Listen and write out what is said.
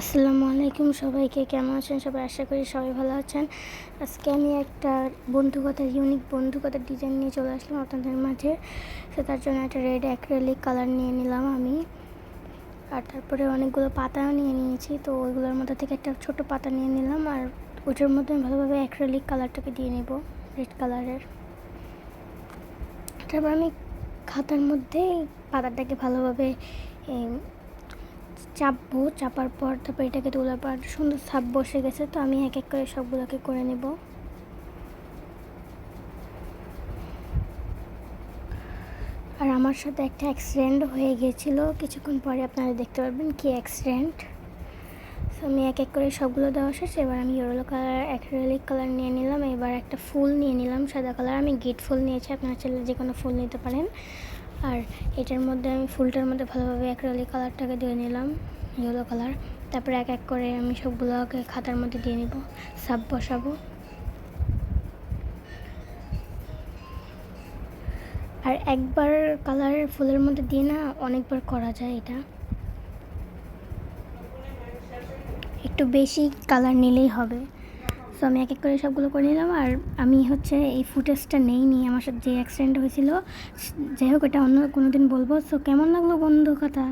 আসসালামু আলাইকুম সবাইকে, কেমন আছেন? সবাই আশা করি সবাই ভালো আছেন। আজকে আমি একটা বন্ধুকথার ইউনিক বন্ধুকথার ডিজাইন নিয়ে চলে আসলাম আপনাদের মাঝে। সে তার জন্য একটা রেড অ্যাক্রেলিক কালার নিয়ে নিলাম আমি। আর তারপরে অনেকগুলো পাতাও নিয়ে নিয়েছি। তো ওইগুলোর মধ্যে থেকে একটা ছোট পাতা নিয়ে নিলাম আর ওটার মধ্যে আমি ভালোভাবে অ্যাক্রেলিক কালারটাকে দিয়ে নেব রেড কালারের তারপর আমি খাতার মধ্যে পাতাটাকে ভালোভাবে চাপবো, চাপার পর তারপর এটাকে তোলার পর সুন্দর ছাপ বসে গেছে, তো আমি এক এক করে সবগুলোকে করে নেব। আর আমার সাথে একটা অ্যাক্সিডেন্ট হয়ে গিয়েছিল, কিছুক্ষণ পরে আপনারা দেখতে পারবেন কি অ্যাক্সিডেন্ট তো আমি এক এক করে সবগুলো দেওয়া শেষ, এবার আমি ইয়েলো কালার অ্যাক্রেলিক কালার নিয়ে নিলাম, এবার একটা ফুল নিয়ে নিলাম, সাদা কালার আমি গিট ফুল নিয়েছি, আপনারা চাইলে যে কোনো ফুল নিতে পারেন। আর এটার মধ্যে আমি ফুলটার মধ্যে ভালোভাবে অ্যাক্রেলিক কালারটাকে দিয়ে নিলাম ইয়েলো কালার তারপরে এক এক করে আমি সবগুলোকে খাতার মধ্যে দিয়ে নিব, সাব বসাবো। আর একবার কালার ফুলের মধ্যে দিয়ে না অনেকবার করা যায় এটা। একটু বেশি কালার নিলেই হবে। সো আমি এক এক করে সবগুলো করে নিলাম আর আমি হচ্ছে এই ফুটেজটা নেই নি আমার সাথে যে অ্যাক্সিডেন্ট হয়েছিল, যাই হোক, এটা অন্য কোনো দিন বলব। সো কেমন লাগল বন্ধু কথা?